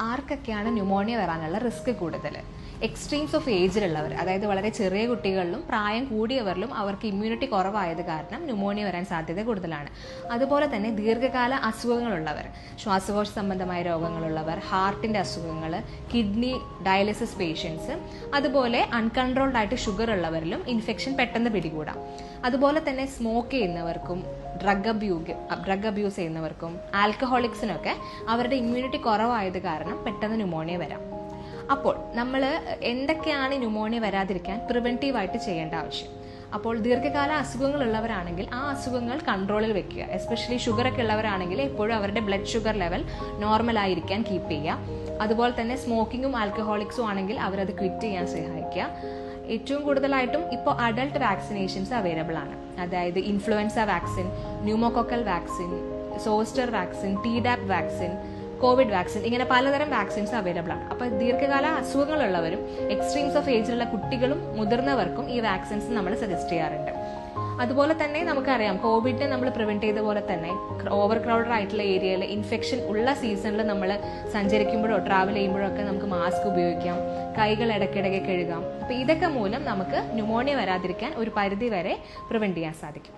ആർക്കൊക്കെയാണ് ന്യൂമോണിയ വരാനുള്ള റിസ്ക് കൂടുതൽ? എക്സ്ട്രീംസ് ഓഫ് ഏജിലുള്ളവർ അതായത് വളരെ ചെറിയ കുട്ടികളിലും പ്രായം കൂടിയവരിലും അവർക്ക് ഇമ്മ്യൂണിറ്റി കുറവായത് കാരണം ന്യൂമോണിയ വരാൻ സാധ്യത കൂടുതലാണ്. അതുപോലെ തന്നെ ദീർഘകാല അസുഖങ്ങളുള്ളവർ ശ്വാസകോശ സംബന്ധമായ രോഗങ്ങളുള്ളവർ ഹാർട്ടിന്റെ അസുഖങ്ങൾ കിഡ്നി ഡയാലിസിസ് പേഷ്യൻസ് അതുപോലെ അൺകൺട്രോൾഡ് ആയിട്ട് ഷുഗർ ഉള്ളവരിലും ഇൻഫെക്ഷൻ പെട്ടെന്ന് പിടികൂടാം. അതുപോലെ തന്നെ സ്മോക്ക് ചെയ്യുന്നവർക്കും ഡ്രഗ് അബ്യൂഗ് ഡ്രഗ് അബ്യൂസ് ചെയ്യുന്നവർക്കും ആൽക്കഹോളിക്സിനൊക്കെ അവരുടെ ഇമ്മ്യൂണിറ്റി കുറവായത് കാരണം പെട്ടെന്ന് ന്യൂമോണിയ വരാം. അപ്പോൾ നമ്മൾ എന്തൊക്കെയാണ് ന്യൂമോണിയ വരാതിരിക്കാൻ പ്രിവെന്റീവ് ആയിട്ട് ചെയ്യേണ്ട ആവശ്യം? അപ്പോൾ ദീർഘകാല അസുഖങ്ങൾ ഉള്ളവരാണെങ്കിൽ ആ അസുഖങ്ങൾ കൺട്രോളിൽ വെക്കുക. എസ്പെഷ്യലി ഷുഗർ ഒക്കെ ഉള്ളവരാണെങ്കിൽ എപ്പോഴും അവരുടെ ബ്ലഡ് ഷുഗർ ലെവൽ നോർമൽ ആയിരിക്കാൻ കീപ്പ് ചെയ്യുക. അതുപോലെ തന്നെ സ്മോക്കിങ്ങും ആൽക്കഹോളിക്സും ആണെങ്കിൽ അവരത് ക്വിറ്റ് ചെയ്യാൻ സഹായിക്കുക. ഏറ്റവും കൂടുതലായിട്ടും ഇപ്പോൾ അഡൾട്ട് വാക്സിനേഷൻസ് അവൈലബിൾ ആണ്. അതായത് influenza vaccine pneumococcal vaccine zoster vaccine T dap vaccine COVID vaccine ഇങ്ങനെ പലതരം വാക്സിൻസ് അവൈലബിൾ ആണ്. അപ്പോൾ ദീർഘകാല അസുഖങ്ങളുള്ളവരും എക്സ്ട്രീംസ് ഓഫ് ഏജിലുള്ള കുട്ടികളും മുതിർന്നവർക്കും ഈ വാക്സിൻസ് നമ്മൾ സജസ്റ്റ് ചെയ്യാറുണ്ട്. അതുപോലെ തന്നെ നമുക്കറിയാം കോവിഡിനെ നമ്മൾ പ്രിവെന്റ് ചെയ്ത പോലെ തന്നെ ഓവർ ക്രൗഡഡ് ആയിട്ടുള്ള ഏരിയയിൽ ഇൻഫെക്ഷൻ ഉള്ള സീസണിൽ നമ്മൾ സഞ്ചരിക്കുമ്പോഴോ ട്രാവൽ ചെയ്യുമ്പോഴോ ഒക്കെ നമുക്ക് മാസ്ക് ഉപയോഗിക്കാം കൈകൾ ഇടയ്ക്കിടയ്ക്ക് കഴുകാം. അപ്പോൾ ഇതൊക്കെ മൂലം നമുക്ക് ന്യൂമോണിയ വരാതിരിക്കാൻ ഒരു പരിധി വരെ പ്രിവെന്റ് ചെയ്യാൻ സാധിക്കും.